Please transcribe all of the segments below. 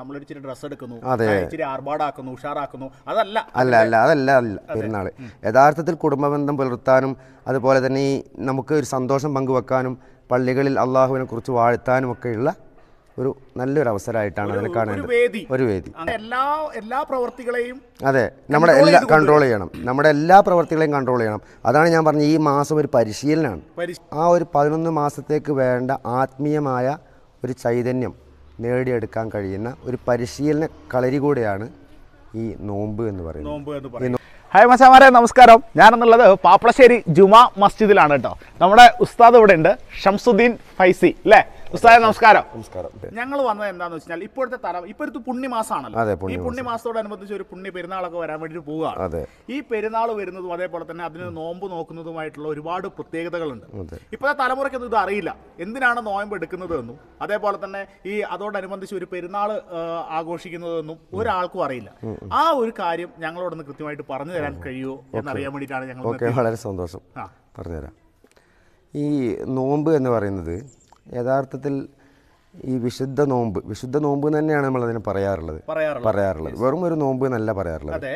നമ്മൾ ഇച്ചിരി ഡ്രസ്സ് എടുക്കുന്നു ഇച്ചിരി ആർഭാടാക്കുന്നു ഉഷാറാക്കുന്നു. അതല്ല. അല്ല അല്ല അതല്ല അല്ല. പെരുന്നാൾ യഥാർത്ഥത്തിൽ കുടുംബബന്ധം പുലർത്താനും അതുപോലെ തന്നെ ഈ നമുക്ക് ഒരു സന്തോഷം പങ്കുവെക്കാനും പള്ളികളിൽ അള്ളാഹുവിനെ കുറിച്ച് വാഴ്ത്താനും ഒക്കെയുള്ള ഒരു നല്ലൊരു അവസരമായിട്ടാണ് അതിനെ കാണേണ്ടത്. ഒരു വേദി. എല്ലാ എല്ലാ പ്രവർത്തികളെയും അതെ നമ്മുടെ എല്ലാ കൺട്രോൾ ചെയ്യണം. നമ്മുടെ എല്ലാ പ്രവർത്തികളെയും കൺട്രോൾ ചെയ്യണം. അതാണ് ഞാൻ പറഞ്ഞ ഈ മാസം ഒരു പരിശീലനമാണ്. ആ ഒരു പതിനൊന്ന് മാസത്തേക്ക് വേണ്ട ആത്മീയമായ ഒരു ചൈതന്യം നേടിയെടുക്കാൻ കഴിയുന്ന ഒരു പരിശീലന കളരി കൂടെയാണ് ഈ നോമ്പ് എന്ന് പറയുന്നത്. നോമ്പ് എന്ന് പറയുന്നത്. ഹായ് മച്ചാമാരെ നമസ്കാരം. ഞാനെന്നുള്ളത് പാപ്പളശ്ശേരി ജുമാ മസ്ജിദിലാണ് കേട്ടോ നമ്മുടെ ഉസ്താദ് ഇവിടെ ഉണ്ട് ഷംസുദ്ദീൻ ഫൈസി അല്ലേ ഉസ്താദ് നമസ്കാരം. നമസ്കാരം. ഞങ്ങൾ വന്നത് എന്താണെന്ന് വെച്ചാൽ ഇപ്പോഴത്തെ തലം ഇപ്പോഴത്തെ പുണ്യമാസമാണല്ലോ. ഈ പുണ്യമാസം. പുണ്യമാസത്തോടനുബന്ധിച്ച് ഒരു പുണ്യ പെരുന്നാളൊക്കെ വരാൻ വേണ്ടി പോവുകയാണ്. അതെ. ഈ പെരുന്നാൾ വരുന്നതും അതേപോലെ തന്നെ അതിന് നോമ്പ് നോക്കുന്നതുമായിട്ടുള്ള ഒരുപാട് പ്രത്യേകതകളുണ്ട്. ഇപ്പോഴത്തെ തലമുറയ്ക്കൊന്നും ഇത് അറിയില്ല. എന്തിനാണ് നോയമ്പ് എടുക്കുന്നത് എന്നും അതേപോലെ തന്നെ ഈ അതോടനുബന്ധിച്ച് ഒരു പെരുന്നാൾ ആഘോഷിക്കുന്നതെന്നും ഒരാൾക്കും അറിയില്ല. ആ ഒരു കാര്യം ഞങ്ങളോടൊന്ന് കൃത്യമായിട്ട് പറഞ്ഞു തരാൻ കഴിയുമോ എന്നറിയാൻ വേണ്ടിയിട്ടാണ് ഞങ്ങൾ ഓക്കെ വളരെ സന്തോഷം. പറഞ്ഞുതരാം. ഈ നോമ്പ് എന്ന് പറയുന്നത് യഥാർത്ഥത്തിൽ ഈ വിശുദ്ധ നോമ്പ് വിശുദ്ധ നോമ്പ് തന്നെയാണ് നമ്മൾ അതിനെ പറയാറുള്ളത്. പറയാറുള്ളത്. വെറും ഒരു നോമ്പ് എന്നല്ല പറയാറുള്ളത്.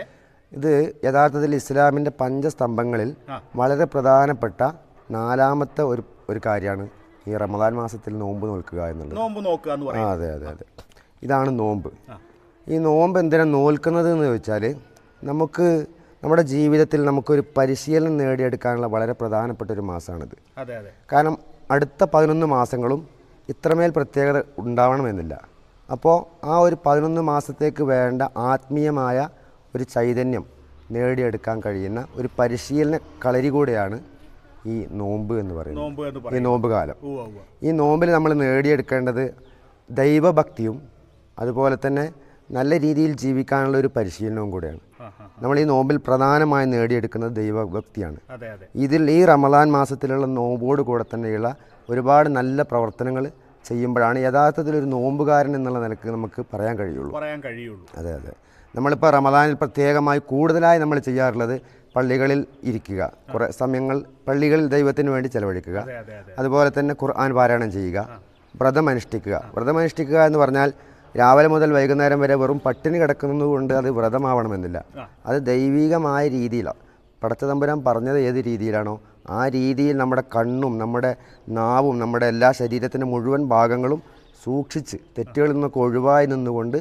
ഇത് യഥാർത്ഥത്തിൽ ഇസ്ലാമിന്റെ പഞ്ചസ്തംഭങ്ങളിൽ വളരെ പ്രധാനപ്പെട്ട നാലാമത്തെ ഒരു ഒരു കാര്യമാണ് ഈ റമദാൻ മാസത്തിൽ നോമ്പ് നോൽക്കുക എന്നുള്ളത്. നോമ്പ് നോക്കുക എന്ന് ആ അതെ അതെ അതെ. ഇതാണ് നോമ്പ്. ഈ നോമ്പ് എന്തിനാണ് നോൽക്കുന്നത് എന്ന് ചോദിച്ചാൽ നമുക്ക് നമ്മുടെ ജീവിതത്തിൽ നമുക്കൊരു പരിശീലനം നേടിയെടുക്കാനുള്ള വളരെ പ്രധാനപ്പെട്ട ഒരു മാസമാണിത് കാരണം അടുത്ത പതിനൊന്ന് മാസങ്ങളും ഇത്രമേൽ പ്രത്യേകത ഉണ്ടാവണമെന്നില്ല. അപ്പോൾ ആ ഒരു പതിനൊന്ന് മാസത്തേക്ക് വേണ്ട ആത്മീയമായ ഒരു ചൈതന്യം നേടിയെടുക്കാൻ കഴിയുന്ന ഒരു പരിശീലന കളരി കൂടെയാണ് ഈ നോമ്പ് എന്ന് പറയുന്നത്. ഈ നോമ്പ് കാലം. ഈ നോമ്പിൽ നമ്മൾ നേടിയെടുക്കേണ്ടത് ദൈവഭക്തിയും അതുപോലെ തന്നെ നല്ല രീതിയിൽ ജീവിക്കാനുള്ള ഒരു പരിശീലനവും കൂടെയാണ്. നമ്മൾ ഈ നോമ്പിൽ പ്രധാനമായി നേടിയെടുക്കുന്നത് ദൈവഭക്തിയാണ്. ഇതിൽ ഈ റമദാൻ മാസത്തിലുള്ള നോമ്പോട് കൂടെ തന്നെയുള്ള ഒരുപാട് നല്ല പ്രവർത്തനങ്ങൾ ചെയ്യുമ്പോഴാണ് യഥാർത്ഥത്തിൽ ഒരു നോമ്പുകാരൻ എന്നുള്ള നിലയ്ക്ക് നമുക്ക് പറയാൻ കഴിയുള്ളൂ. പറയാൻ കഴിയുള്ളൂ. അതെ അതെ. നമ്മളിപ്പോൾ റമദാനിൽ പ്രത്യേകമായി കൂടുതലായി നമ്മൾ ചെയ്യാറുള്ളത് പള്ളികളിൽ ഇരിക്കുക. കുറേ സമയങ്ങൾ പള്ളികളിൽ ദൈവത്തിന് വേണ്ടി ചെലവഴിക്കുക. അതെ അതെ അതെ. അതുപോലെ തന്നെ ഖുർആൻ പാരായണം ചെയ്യുക. വ്രതം അനുഷ്ഠിക്കുക വ്രതം അനുഷ്ഠിക്കുക എന്ന് പറഞ്ഞാൽ രാവിലെ മുതൽ വൈകുന്നേരം വരെ വെറും പട്ടിണി കിടക്കുന്നത് കൊണ്ട് അത് വ്രതമാവണമെന്നില്ല. അത് ദൈവികമായ രീതിയിലാണ് പടച്ചതമ്പുരാൻ പറഞ്ഞത് ഏത് രീതിയിലാണോ ആ രീതിയിൽ നമ്മുടെ കണ്ണും നമ്മുടെ നാവും നമ്മുടെ എല്ലാ ശരീരത്തിന്റെ മുഴുവൻ ഭാഗങ്ങളും സൂക്ഷിച്ച് തെറ്റുകളിൽ നിന്നൊക്കെ ഒഴിവായി നിന്നുകൊണ്ട്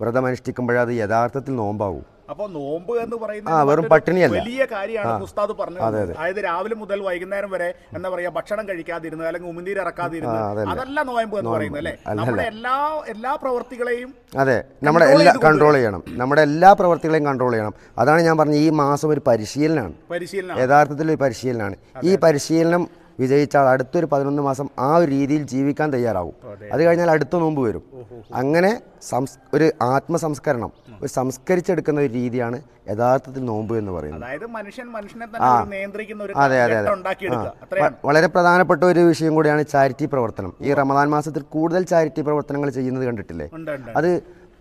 വ്രതമനുഷ്ഠിക്കുമ്പോഴത് യഥാർത്ഥത്തിൽ നോമ്പാവും. അപ്പൊ നോമ്പ് എന്ന് പറയുന്നത്. വലിയ കാര്യമാണ് ഉസ്താദ് പറഞ്ഞത്. അതായത് രാവിലെ മുതൽ വൈകുന്നേരം വരെ എന്താ പറയാ ഭക്ഷണം കഴിക്കാതിരുന്നത് അല്ലെങ്കിൽ ഉമിനീര് ഇറക്കാതിരുന്നത് അതല്ല. നോയമ്പ് എന്ന് പറയുന്നത് അല്ലെ? നമ്മുടെ എല്ലാ എല്ലാ പ്രവർത്തികളെയും അതെ നമ്മുടെ എല്ലാ കൺട്രോൾ ചെയ്യണം. നമ്മുടെ എല്ലാ പ്രവർത്തികളെയും കൺട്രോൾ ചെയ്യണം. അതാണ് ഞാൻ പറഞ്ഞത്. ഈ മാസം ഒരു പരിശീലനമാണ്. പരിശീലനം യഥാർത്ഥത്തിൽ ഒരു പരിശീലനമാണ്. ഈ പരിശീലനം വിജയിച്ചാൽ അടുത്തൊരു പതിനൊന്ന് മാസം ആ ഒരു രീതിയിൽ ജീവിക്കാൻ തയ്യാറാവും. അത്. കഴിഞ്ഞാൽ അടുത്ത നോമ്പ് വരും. അങ്ങനെ സംസ് ഒരു ആത്മസംസ്കരണം ഒരു സംസ്കരിച്ചെടുക്കുന്ന ഒരു രീതിയാണ് യഥാർത്ഥത്തിൽ നോമ്പ് എന്ന് പറയുന്നത്. അതെ, അതെ, അത്രയാണ്. വളരെ പ്രധാനപ്പെട്ട ഒരു വിഷയം കൂടിയാണ് ചാരിറ്റി പ്രവർത്തനം. ഈ റമദാൻ മാസത്തിൽ കൂടുതൽ ചാരിറ്റി പ്രവർത്തനങ്ങൾ ചെയ്യുന്നത് കണ്ടിട്ടില്ലേ? അത്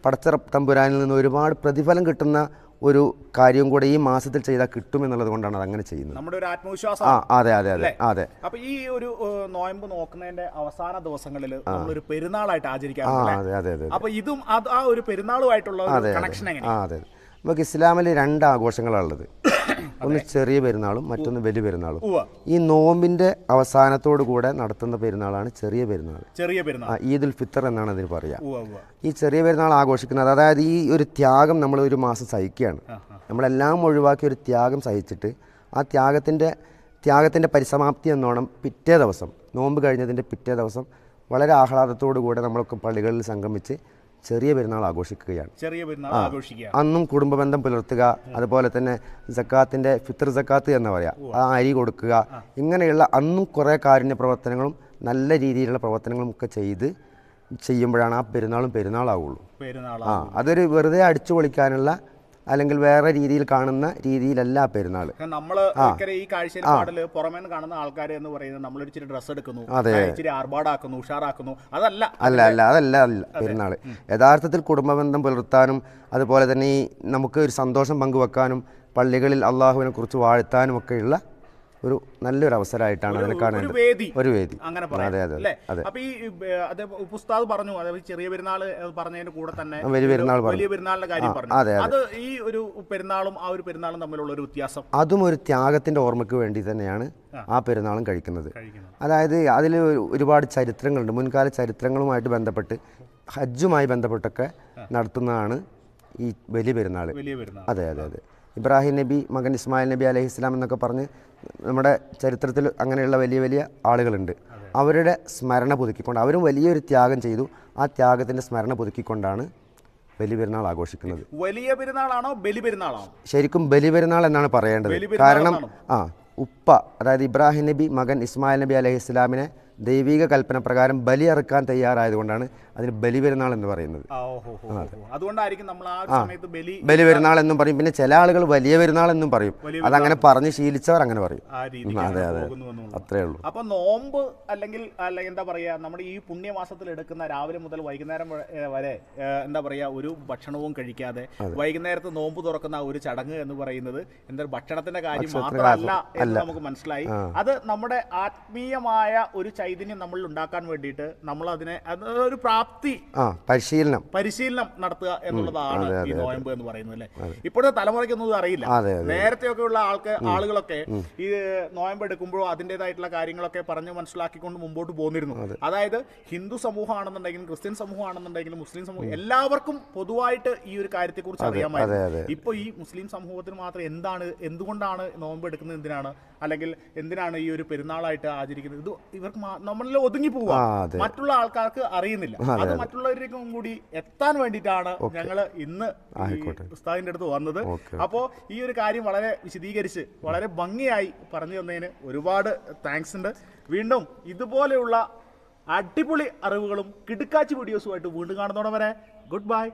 പടച്ചറ തമ്പുരാനിൽ നിന്ന് ഒരുപാട് പ്രതിഫലം കിട്ടുന്ന ഒരു കാര്യം കൂടെ ഈ മാസത്തിൽ ചെയ്താൽ കിട്ടും എന്നുള്ളത് കൊണ്ടാണ് അത് അങ്ങനെ ചെയ്യുന്നത്. നമ്മുടെ ഒരു ആത്മവിശ്വാസം. ആ അതെ അതെ അതെ അതെ. അപ്പൊ ഈ ഒരു നോയമ്പ് നോക്കുന്നതിന്റെ അവസാന ദിവസങ്ങളിൽ ഒരു പെരുന്നാളായിട്ട് ആചരിക്കാറുണ്ട് അതെ അതെ അതെ അപ്പൊ ഇതും ആ ഒരു പെരുന്നാളുമായിട്ടുള്ള കണക്ഷൻ അതെ നമുക്ക് ഇസ്ലാമിൽ രണ്ട് ആഘോഷങ്ങളാണുള്ളത്. ഒന്ന് ചെറിയ പെരുന്നാളും മറ്റൊന്ന് വലിയ പെരുന്നാളും. ഈ നോമ്പിന്റെ അവസാനത്തോടു കൂടെ നടത്തുന്ന പെരുന്നാളാണ് ചെറിയ പെരുന്നാൾ. ചെറിയ പെരുന്നാൾ. ഈദുൽ ഫിത്തർ എന്നാണ് അതിന് ഉവ്വ ഈ ചെറിയ പെരുന്നാൾ ആഘോഷിക്കുന്നത് അതായത് ഈ ഒരു ത്യാഗം നമ്മൾ ഒരു മാസം സഹിക്കുകയാണ്. നമ്മളെല്ലാം ഒഴിവാക്കി ഒരു ത്യാഗം സഹിച്ചിട്ട് ആ ത്യാഗത്തിന്റെ ത്യാഗത്തിന്റെ പരിസമാപ്തി എന്നോണം പിറ്റേ ദിവസം നോമ്പ് കഴിഞ്ഞതിന്റെ പിറ്റേ ദിവസം വളരെ ആഹ്ലാദത്തോടു കൂടെ നമ്മളൊക്കെ പള്ളികളിൽ സംഗമിച്ച് ചെറിയ പെരുന്നാൾ ആഘോഷിക്കുകയാണ്. ചെറിയ പെരുന്നാൾ ആഘോഷിക്കുക അന്നും കുടുംബബന്ധം പുലർത്തുക അതുപോലെ തന്നെ സക്കാത്തിന്റെ ഫിത്ർ സക്കാത്ത് എന്ന് പറയാം ആ അരി കൊടുക്കുക ഇങ്ങനെയുള്ള അന്നും കുറേ കാരുണ്യ പ്രവർത്തനങ്ങളും നല്ല രീതിയിലുള്ള പ്രവർത്തനങ്ങളും ഒക്കെ ചെയ്ത് ചെയ്യുമ്പോഴാണ് ആ പെരുന്നാളും പെരുന്നാളാവുള്ളൂ. ആ അതൊരു വെറുതെ അടിച്ചു പൊളിക്കാനുള്ള അല്ലെങ്കിൽ വേറെ രീതിയിൽ കാണുന്ന രീതിയിലല്ല പെരുന്നാൾ. നമ്മൾ ഈ കാഴ്ചയിൽ പുറമേ കാണുന്ന ആൾക്കാർ എന്ന് പറയുന്നത് നമ്മൾ ഇച്ചിരി ഡ്രസ്സ് എടുക്കുന്നു അതെ. ഇച്ചിരി ആർഭാടാക്കുന്നു ഉഷാറാക്കുന്നു. അതല്ല. അല്ല അല്ല അതല്ല അല്ല പെരുന്നാൾ യഥാർത്ഥത്തിൽ കുടുംബബന്ധം പുലർത്താനും അതുപോലെ തന്നെ ഈ നമുക്ക് ഒരു സന്തോഷം പങ്കുവെക്കാനും പള്ളികളിൽ അള്ളാഹുവിനെ കുറിച്ച് വാഴ്ത്താനും ഒക്കെയുള്ള ഒരു നല്ലൊരു അവസരമായിട്ടാണ് അതിനെ കാണുന്നത് വേദി. ഒരു വേദി. അങ്ങനെ അതെ അതെ അതെ. അപ്പൊ ഈ അതെ ഉസ്താദ് പറഞ്ഞു അതായത് ചെറിയ പെരുന്നാൾ പറഞ്ഞതിന്റെ കൂടെ തന്നെ വലിയ പെരുന്നാൾ വലിയ പെരുന്നാളിന്റെ കാര്യം പറഞ്ഞു. അതെ, അത്. ഈ ഒരു പെരുന്നാളും ആ ഒരു പെരുന്നാളും തമ്മിലുള്ള ഒരു വ്യത്യാസം? അതും ഒരു ത്യാഗത്തിന്റെ ഓർമ്മയ്ക്ക് വേണ്ടി തന്നെയാണ് ആ. പെരുന്നാളും കഴിക്കുന്നത്. അതായത് അതിൽ ഒരുപാട് ചരിത്രങ്ങളുണ്ട്. മുൻകാല ചരിത്രങ്ങളുമായിട്ട് ബന്ധപ്പെട്ട് ഹജ്ജുമായി ബന്ധപ്പെട്ടൊക്കെ നടത്തുന്നതാണ് ഈ വലിയ പെരുന്നാൾ അതെ അതെ അതെ. ഇബ്രാഹിം നബി മകൻ ഇസ്മായിൽ നബി അലൈഹി ഇസ്ലാം എന്നൊക്കെ പറഞ്ഞ് നമ്മുടെ ചരിത്രത്തിൽ അങ്ങനെയുള്ള വലിയ വലിയ ആളുകളുണ്ട്. അവരുടെ സ്മരണ പുതുക്കിക്കൊണ്ട് അവരും വലിയൊരു ത്യാഗം ചെയ്തു. ആ ത്യാഗത്തിന്റെ സ്മരണ പുതുക്കിക്കൊണ്ടാണ് വലിയ പെരുന്നാൾ ആഘോഷിക്കുന്നത്. വലിയ പെരുന്നാളാണോ ബലി പെരുന്നാളാണോ ശരിക്കും ബലി പെരുന്നാൾ എന്നാണ് പറയേണ്ടത്. കാരണം ആ ഉപ്പ അതായത് ഇബ്രാഹിം നബി മകൻ ഇസ്മായിൽ നബി അലഹി ഇസ്ലാമിനെ ദൈവിക കൽപ്പന പ്രകാരം ബലി അറുക്കാൻ തയ്യാറായതുകൊണ്ടാണ് അതിന് ബലിപെരുന്നാൾ എന്ന് പറയുന്നത്. അതുകൊണ്ടായിരിക്കും നമ്മൾ ആ സമയത്ത് ബലി ബലി പെരുന്നാൾ എന്നും പറയും. പിന്നെ ചില ആളുകൾ വലിയ പെരുന്നാൾ എന്നും പറയും. അതങ്ങനെ പറഞ്ഞ് ശീലിച്ചവർ അങ്ങനെ പറയും. അതെ അതെ അത്രേ ഉള്ളൂ. അപ്പൊ നോമ്പ് അല്ലെങ്കിൽ എന്താ പറയാ നമ്മുടെ ഈ പുണ്യമാസത്തിൽ എടുക്കുന്ന രാവിലെ മുതൽ വൈകുന്നേരം വരെ എന്താ പറയാ ഒരു ഭക്ഷണവും കഴിക്കാതെ വൈകുന്നേരത്ത് നോമ്പ് തുറക്കുന്ന ഒരു ചടങ്ങ് എന്ന് പറയുന്നത് എന്താ ഭക്ഷണത്തിന്റെ കാര്യം മാത്രമല്ല എന്ന് നമുക്ക് മനസ്സിലായി. അത് നമ്മുടെ ആത്മീയമായ ഒരു ചൈതന്യം നമ്മൾ ഉണ്ടാക്കാൻ വേണ്ടിയിട്ട് നമ്മൾ അതിനെ അത് ഒരു പ്രാപ്തി. പരിശീലനം. പരിശീലനം നടത്തുക എന്നുള്ളതാണ് ഈ നോയമ്പ് എന്ന് പറയുന്നത് അല്ലേ? ഇപ്പോഴത്തെ തലമുറയ്ക്കൊന്നും ഒന്നും അറിയില്ല. നേരത്തെയൊക്കെ ഉള്ള ആൾക്ക് ആളുകളൊക്കെ ഈ നോയമ്പ് എടുക്കുമ്പോഴോ അതിന്റെതായിട്ടുള്ള കാര്യങ്ങളൊക്കെ പറഞ്ഞ് മനസ്സിലാക്കിക്കൊണ്ട് മുമ്പോട്ട് പോന്നിരുന്നു. അതായത് ഹിന്ദു സമൂഹമാണെന്നുണ്ടെങ്കിലും ക്രിസ്ത്യൻ സമൂഹമാണെന്നുണ്ടെങ്കിലും മുസ്ലിം സമൂഹം എല്ലാവർക്കും പൊതുവായിട്ട് ഈ ഒരു കാര്യത്തെക്കുറിച്ച് കുറിച്ച് അറിയാമായിരുന്നു. ഇപ്പൊ ഈ മുസ്ലിം സമൂഹത്തിന് മാത്രം എന്താണ് എന്തുകൊണ്ടാണ് നോമ്പ് എടുക്കുന്നത് എന്തിനാണ്? അല്ലെങ്കിൽ എന്തിനാണ് ഈ ഒരു പെരുന്നാളായിട്ട് ആചരിക്കുന്നത്? ഇത് ഇവർക്ക് നമ്മളിൽ ഒതുങ്ങി പോവുക മറ്റുള്ള ആൾക്കാർക്ക് അറിയുന്നില്ല. അത് മറ്റുള്ളവരിലേക്കും കൂടി എത്താൻ വേണ്ടിയിട്ടാണ് ഞങ്ങൾ ഇന്ന് പുസ്തകത്തിന്റെ ഉസ്താദിന്റെ അടുത്ത് വന്നത്. അപ്പോ അപ്പോൾ ഈ ഒരു കാര്യം വളരെ വിശദീകരിച്ച് വളരെ ഭംഗിയായി പറഞ്ഞു തന്നതിന് ഒരുപാട് താങ്ക്സ് ഉണ്ട്. വീണ്ടും ഇതുപോലെയുള്ള അടിപൊളി അറിവുകളും കിടുക്കാച്ചി വീഡിയോസുമായിട്ട് വീണ്ടും കാണുന്നതോടെ വരെ ഗുഡ് ബൈ